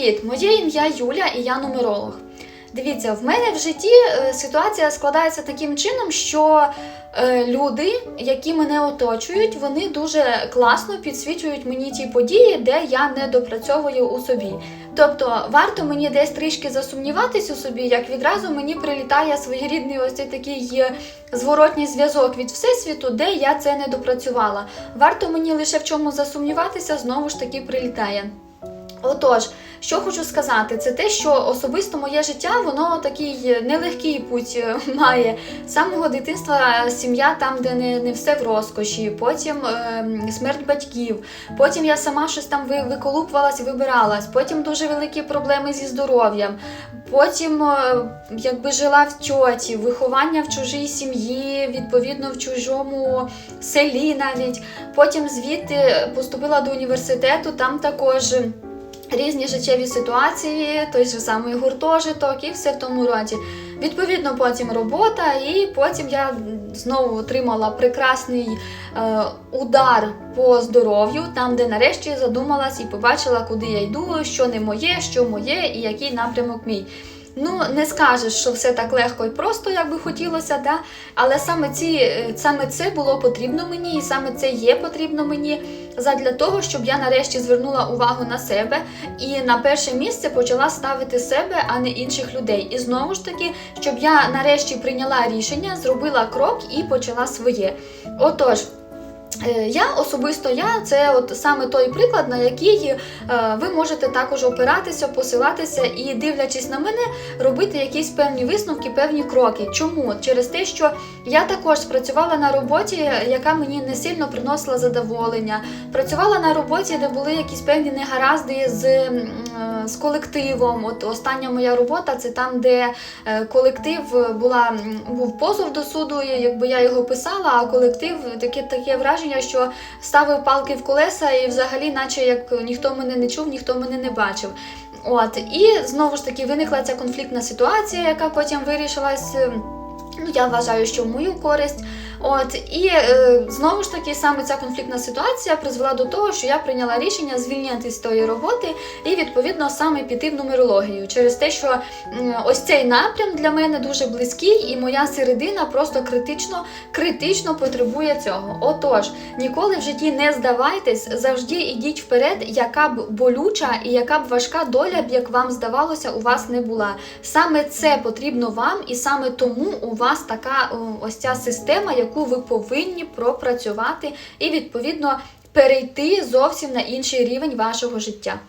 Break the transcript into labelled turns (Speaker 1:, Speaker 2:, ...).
Speaker 1: Привіт! Моє ім'я Юля і я нумеролог. Дивіться, в мене в житті е, ситуація складається таким чином, що е, люди, які мене оточують, вони дуже класно підсвічують мені ті події, де я не допрацьовую у собі. Тобто, варто мені десь трішки засумніватись у собі, як відразу мені прилітає своєрідний ось цей такий е, зворотній зв'язок від всесвіту, де я це не допрацювала. Варто мені лише в чому засумніватися, знову ж таки прилітає. Отож, що хочу сказати, це те, що особисто моє життя, воно такий нелегкий путь е, має. З самого дитинства сім'я там, де не, не все в розкоші, потім е, смерть батьків, потім я сама щось там ви- виколупувалась, вибиралась, потім дуже великі проблеми зі здоров'ям. Потім е, якби жила в тьоті, виховання в чужій сім'ї, відповідно в чужому селі навіть. Потім звідти поступила до університету, там також різні життєві ситуації, той же самий гуртожиток і все в тому роді. Відповідно, потім робота, і потім я знову отримала прекрасний е, удар по здоров'ю, там, де нарешті задумалась і побачила, куди я йду, що не моє, що моє і який напрямок мій. Ну, не скажеш, що все так легко і просто, як би хотілося, да? але саме, ці, е, саме це було потрібно мені, і саме це є потрібно мені задля того, щоб я нарешті звернула увагу на себе і на перше місце почала ставити себе, а не інших людей. І знову ж таки, щоб я нарешті прийняла рішення, зробила крок і почала своє. Отож. Е, Я особисто я це от саме той приклад, на який е, ви можете також опиратися, посилатися і, дивлячись на мене, робити якісь певні висновки, певні кроки. Чому? Через те, що я також працювала на роботі, яка мені не сильно приносила задоволення. Працювала на роботі, де були якісь певні негаразди з, е, з колективом. От остання моя робота це там, де колектив була був позов до суду, якби я його писала, а колектив таке таке враження, що ставив палки в колеса, і взагалі, наче як ніхто мене не чув, ніхто мене не бачив. От і знову ж таки виникла ця конфліктна ситуація, яка потім вирішилась. е, Ну, я вважаю, що в мою користь. От і е, знову ж таки, саме ця конфліктна ситуація призвела до того, що я прийняла рішення звільнятися з тої роботи і відповідно саме піти в нумерологію через те, що м, ось цей напрям для мене дуже близький, і моя середина просто критично, критично потребує цього. Отож, ніколи в житті не здавайтесь, завжди ідіть вперед, яка б болюча і яка б важка доля б, як вам здавалося, у вас не була. Саме це потрібно вам, і саме тому у вас така ось ця система, яку ви повинні пропрацювати і відповідно перейти зовсім на інший рівень вашого життя.